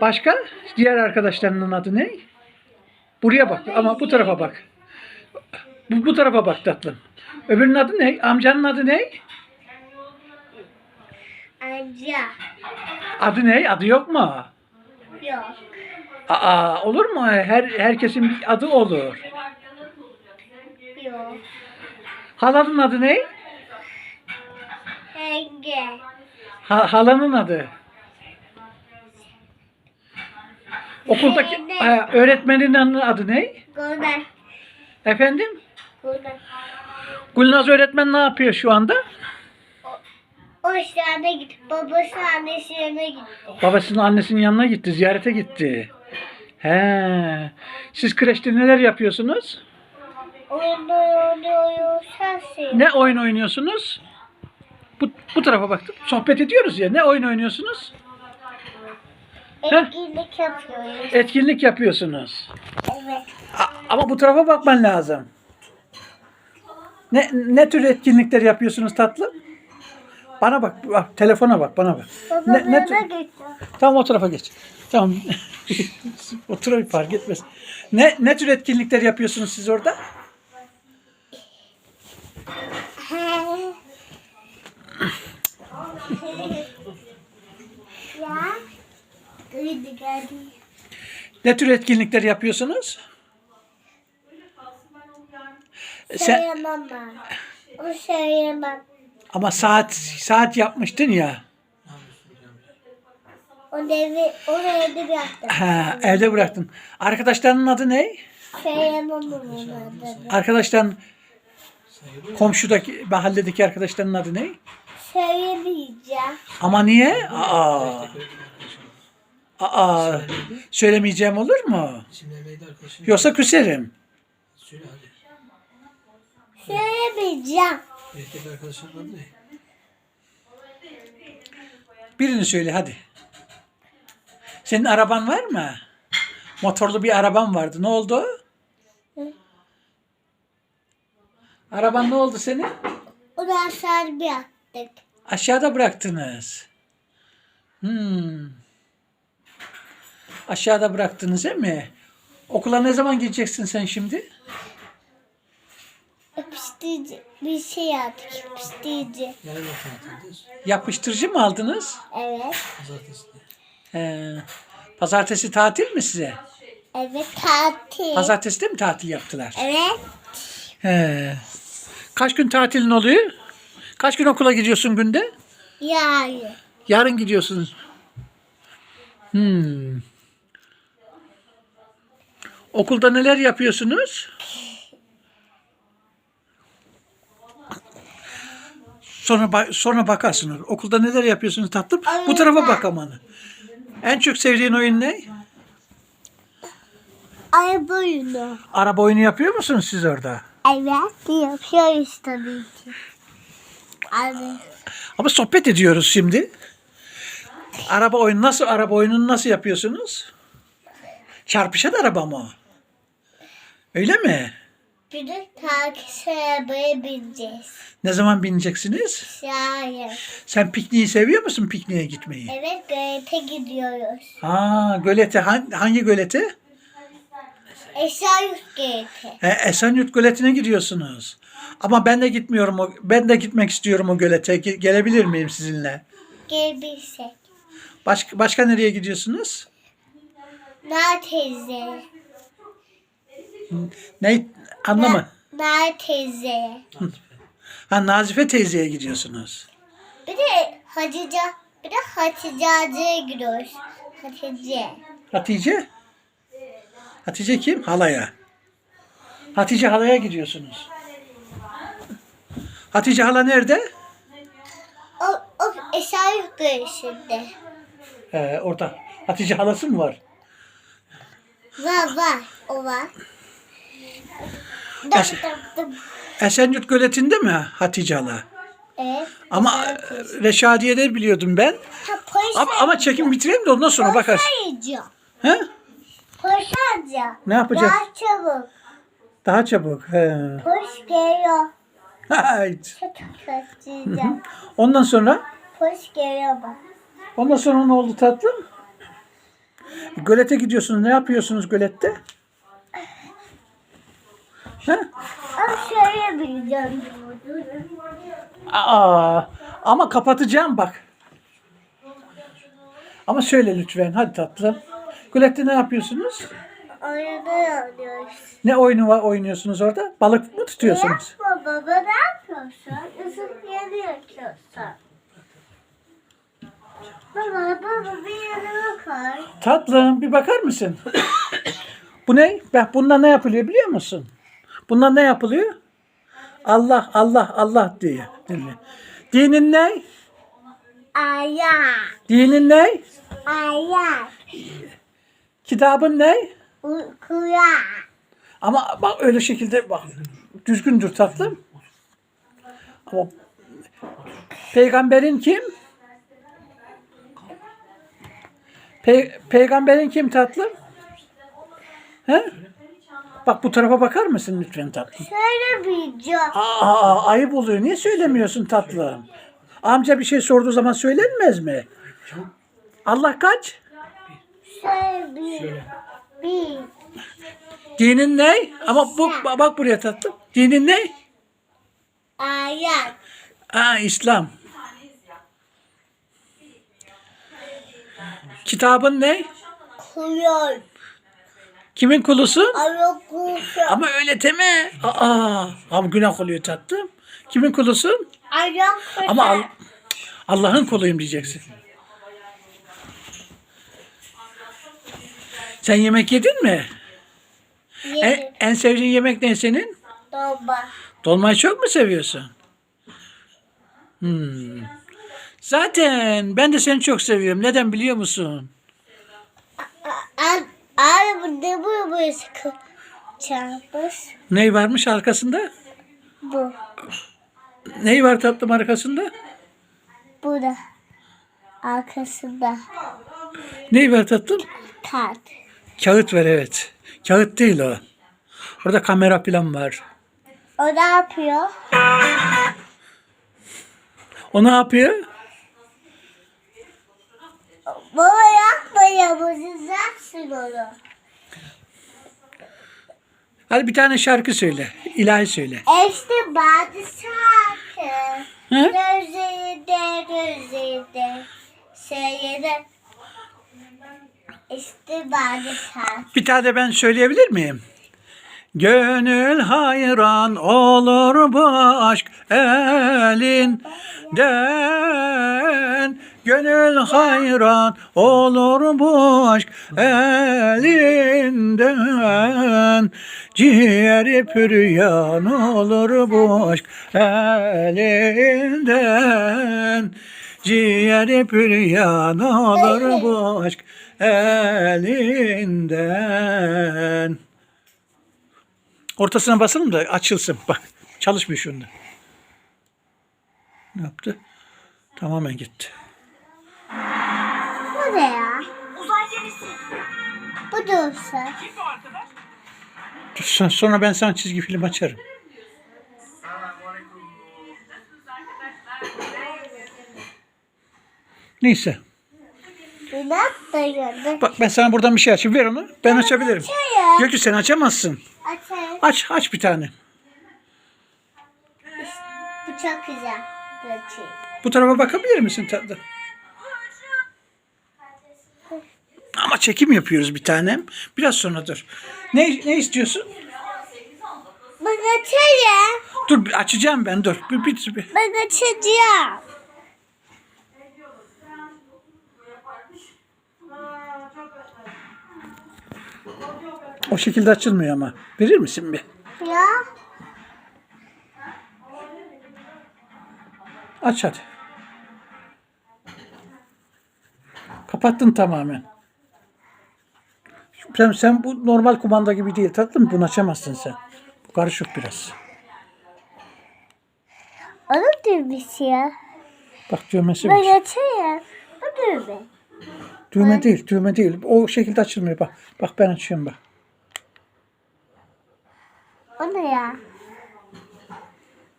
Başka? Diğer arkadaşlarının adı ne? Buraya bak ama bu tarafa bak. Bu, bu tarafa bak tatlım. Öbürünün adı ne? Amcanın adı ne? Amca. Adı ne? Adı yok mu? Yok. Aa, olur mu? Her herkesin bir adı olur. Yok. Halanın adı ne? Yenge. Ha, halanın adı. Okuldaki Zeynep. ha, öğretmenin adı ne? Gülnaz. Efendim? Gülnaz. Gülnaz öğretmen ne yapıyor şu anda? O işlerine gitti. Babası annesine gitti. Babasının annesinin yanına gitti, ziyarete gitti. He. Siz kreşte neler yapıyorsunuz? Oyunu oynuyor. Sensin. Ne oyun oynuyorsunuz? Bu, bu tarafa baktım. Sohbet ediyoruz ya. Ne oyun oynuyorsunuz? Etkinlik yapıyoruz. Etkinlik yapıyorsunuz. Evet. A- ama bu tarafa bakman lazım. Ne ne tür etkinlikler yapıyorsunuz tatlım? Bana bak, bak telefona bak, bana bak. Ne, ne Babamına tür-. Tamam o tarafa geç. Tamam. Oturayım fark etmez. Ne ne tür etkinlikler yapıyorsunuz siz orada? ya. Geldi geldi. Ne tür etkinlikler yapıyorsunuz? Sen, Sayamam ben. O sayamam. ama saat saat yapmıştın ya. O evi, onu evde bıraktım. Ha, evde bıraktın. Arkadaşlarının adı ne? Sayamam onun adını. Arkadaşların komşudaki mahalledeki arkadaşlarının adı ne? Sayamayacağım. Ama niye? Aa. Aa. Söylemeyeceğim olur mu? Yoksa küserim. Söyle hadi. Erkek adı ne? Birini söyle hadi. Senin araban var mı? Motorlu bir araban vardı. Ne oldu? Araban ne oldu senin? Onu aşağı bıraktık. Aşağıda bıraktınız. Hmm. Aşağıda bıraktınız değil mi? Okula ne zaman gideceksin sen şimdi? Yapıştırıcı bir şey aldık. Yapıştırıcı. Yarın tatildeyiz. Yapıştırıcı mı aldınız? Evet. Pazartesi. Ee, pazartesi tatil mi size? Evet tatil. Pazartesi de mi tatil yaptılar? Evet. He. Kaç gün tatilin oluyor? Kaç gün okula gidiyorsun günde? Yarın. Yarın gidiyorsun. Hmm. Okulda neler yapıyorsunuz? Sonra ba- sonra bakarsın. Okulda neler yapıyorsunuz tatlım? Bu tarafa bak aman. En çok sevdiğin oyun ne? Araba oyunu. Araba oyunu yapıyor musunuz siz orada? Evet. Yapıyoruz tabii ki. Abi. Ama sohbet ediyoruz şimdi. Araba oyunu nasıl araba oyununu nasıl yapıyorsunuz? Çarpışan araba mı? Öyle mi? Bir de arabaya bineceğiz. Ne zaman bineceksiniz? Yarın. Sen pikniği seviyor musun pikniğe gitmeyi? Evet gölete gidiyoruz. Ha, gölete hangi, hangi gölete? Eşyayurt gölete. E, Esenyurt göletine gidiyorsunuz. Ama ben de gitmiyorum. O, ben de gitmek istiyorum o gölete. Ge- gelebilir miyim sizinle? Gelebilsek. Başka başka nereye gidiyorsunuz? Nar teyze. Ne anlama. Nar teyze. Ha Nazife teyzeye gidiyorsunuz. Bir de Hatice. Bir de Hatice Hacı'ya gidiyoruz. Hatice. Hatice? Hatice kim? Halaya. Hatice halaya gidiyorsunuz. Hatice hala nerede? O, o Eşyayurt gölesinde. Ee, orada. Hatice halası mı var? Var var. O var. Dım. Esenyurt göletinde mi Hatice hala? Evet. Ama e, Reşadiye'de biliyordum ben. Ha, polis Ama, ama çekim bitireyim de ondan sonra bakarız. arayacağım. He? Polis arayacağım. Ne yapacağız? Daha çabuk. Daha çabuk. He. Polis geliyor. Hayt. Çok kaçacağım. Ondan sonra Polis geliyor bak. ondan sonra ne oldu tatlım? Gölete gidiyorsunuz. Ne yapıyorsunuz gölette? Ha? Ama şöyle bileceğim. Aa, ama kapatacağım bak. Ama söyle lütfen. Hadi tatlım. Gölette ne yapıyorsunuz? Oyunu oynuyoruz. Ne oyunu var oynuyorsunuz orada? Balık mı tutuyorsunuz? Yapma baba ne yapıyorsun? Isıp yeni yakıyorsun. Baba baba bir yanıma koy. Tatlım bir bakar mısın? Bu ne? Bak bundan ne yapılıyor biliyor musun? Bundan ne yapılıyor? Allah Allah Allah diye. dinle. Dinin ne? Ayak. Dinin ne? Ayak. Kitabın ne? Uykuya. Ama bak öyle şekilde bak düzgündür tatlım. Ama peygamberin kim? Pe- peygamberin kim tatlım? He? Bak bu tarafa bakar mısın lütfen tatlım? Şöyle bileceğim. Aa, ayıp oluyor. Niye söylemiyorsun tatlım? Amca bir şey sorduğu zaman söylenmez mi? Allah kaç? Şöyle bir. Dinin ne? Ama bu bak buraya tatlım. Dinin ne? Ayak. Aa İslam. Kitabın ne? Kuyor. Kimin kulusun? Ayak kuyor. Ama öyle deme. Aa, ama günah oluyor tatlım. Kimin kulusun? Ayak kuyor. Ama Al- Allah'ın kuluyum diyeceksin. Sen yemek yedin mi? En, en sevdiğin yemek ne senin? Baba. Dolmayı çok mu seviyorsun? Hmm. Zaten ben de seni çok seviyorum. Neden biliyor musun? Abi bu ne bu bu sıkı çarpmış. Ney varmış arkasında? Bu. Ney var tatlım arkasında? Bu da. Arkasında. Ney var tatlım? Kart. Kağıt var evet. Kağıt değil o. Orada kamera falan var. O ne yapıyor? O ne yapıyor? Baba yapma ya bozacaksın onu. Hadi bir tane şarkı söyle. İlahi söyle. İşte bazı şarkı. Gözlerinde gözlerinde. Şeyde. İşte bazı şarkı. Bir tane ben söyleyebilir miyim? Gönül hayran olur bu aşk elinden. Gönül hayran olur bu aşk elinden. Ciğeri püryan olur bu aşk elinden. Ciğeri püryan olur bu aşk elinden. Ortasına basalım da açılsın. Bak çalışmıyor şunda. Ne yaptı? Tamamen gitti. Bu ne ya? Bu da olsa. Dur, son- Sonra ben sana çizgi film açarım. Neyse. Bir dakika. Bak ben sana buradan bir şey açayım. Ver onu. Ben açabilirim. açayım. Yok ki sen açamazsın. Açayım. Aç, aç bir tane. Bu çok güzel. Açayım. Bu tarafa bakabilir misin tatlım? Ama çekim yapıyoruz bir tanem. Biraz sonra dur. Ne, ne istiyorsun? Ben açayım. Dur bir açacağım ben dur. Bir, bir, bir. Ben açacağım. O şekilde açılmıyor ama. Verir misin bir? Ya. Aç hadi. Kapattın tamamen. Sen, sen bu normal kumanda gibi değil tatlım. Bunu açamazsın sen. Bu karışık biraz. Onu düğmesi ya. Bak düğmesi var. Ben açayım. Bu düğme. Düğme değil, düğme değil. O şekilde açılmıyor. Bak, bak ben açıyorum bak. O ne ya?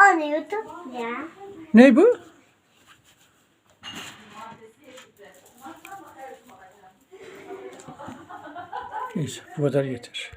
O ne YouTube ya? Ne bu? Neyse bu kadar yeter.